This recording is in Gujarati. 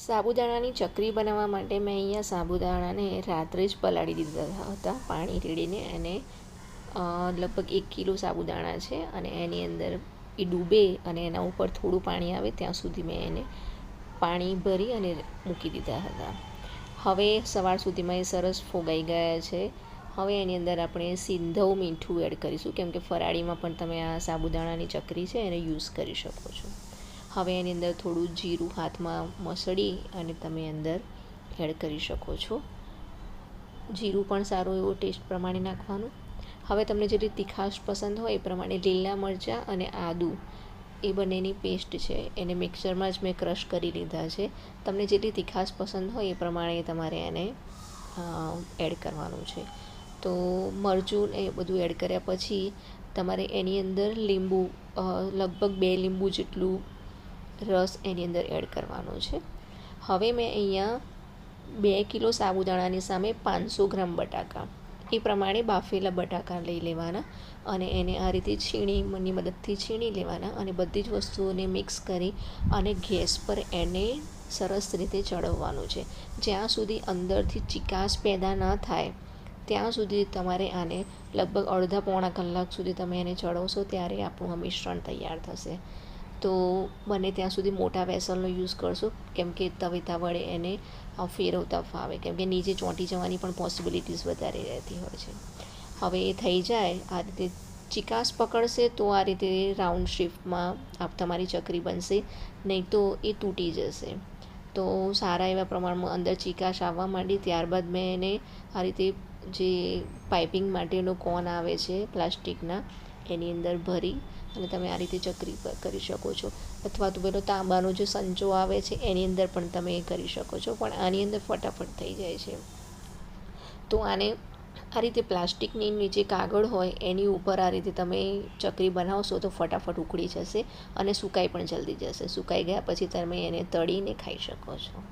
સાબુદાણાની ચકરી બનાવવા માટે મેં અહીંયા સાબુદાણાને રાત્રે જ પલાળી દીધા હતા, પાણી રેડીને અને લગભગ એક કિલો સાબુદાણા છે અને એની અંદર એ ડૂબે અને એના ઉપર થોડું પાણી આવે ત્યાં સુધી મેં એને પાણી ભરી અને મૂકી દીધા હતા. હવે સવાર સુધીમાં એ સરસ ફોગાઈ ગયા છે. હવે એની અંદર આપણે સિંધવ મીઠું એડ કરીશું, કેમ કે ફરાળીમાં પણ તમે આ સાબુદાણાની ચકરી છે એને યુઝ કરી શકો છો. હવે એની અંદર થોડું જીરું હાથમાં મસળી અને તમે અંદર એડ કરી શકો છો. જીરું પણ સારું એવું ટેસ્ટ પ્રમાણે નાખવાનું. હવે તમને જેટલી તીખાશ પસંદ હોય એ પ્રમાણે લીલા મરચાં અને આદું એ બંનેની પેસ્ટ છે. એને મિક્સરમાં જ મેં ક્રશ કરી લીધા છે. તમને જેટલી તીખાશ પસંદ હોય એ પ્રમાણે તમારે એને એડ કરવાનું છે. તો મરચું એ બધું એડ કર્યા પછી તમારે એની અંદર લીંબુ લગભગ બે લીંબુ જેટલું રસ એની અંદર એડ કરવાનો છે. હવે મેં અહીંયા બે કિલો સાબુદાણાની સામે પાંચસો ગ્રામ બટાકા. એ પ્રમાણે બાફેલા બટાકા લઈ લેવાના અને એને આ રીતે છીણીની મદદથી છીણી લેવાના અને બધી જ વસ્તુઓને મિક્સ કરી અને ગેસ પર એને સરસ રીતે ચડવવાનું છે. જ્યાં સુધી અંદરથી ચિકાસ પેદા ન થાય, ત્યાં સુધી તમારે આને લગભગ અડધા પોણા કલાક સુધી તમે એને ચડવશો ત્યારે આપણું આ મિશ્રણ તૈયાર થશે. તો બને ત્યાં સુધી મોટા વેસલનો યુઝ કરશો. કેમ કે તવેતા વડે એને ફેરવતા ફાવે કેમ કે નીચે ચોંટી જવાની પણ પોસિબિલિટીઝ વધારે રહેતી હોય છે. હવે એ થઈ જાય, આ રીતે ચિકાસ પકડશે તો આ રીતે રાઉન્ડ શેપમાં આપ તમારી ચકરી બનશે, નહીં તો એ તૂટી જશે. તો સારા એવા પ્રમાણમાં અંદર ચિકાશ આવવા માંડી, ત્યારબાદ મેં એને આ રીતે જે પાઇપિંગ માટેનો કોન આવે છે, પ્લાસ્ટિકના, એની અંદર ભરી અને તમે આ રીતે ચકરી કરી શકો છો. અથવા તો પેલો તાંબાનો જે સંચો આવે છે, એની અંદર પણ તમે એ કરી શકો છો. પણ આની અંદર ફટાફટ થઈ જાય છે. તો આને આ રીતે પ્લાસ્ટિકની નીચે કાગળ હોય, એની ઉપર આ રીતે તમે ચકરી બનાવશો તો ફટાફટ ઉકળી જશે અને સુકાઈ પણ જલ્દી જશે. સુકાઈ ગયા પછી તમે એને તળીને ખાઈ શકો છો.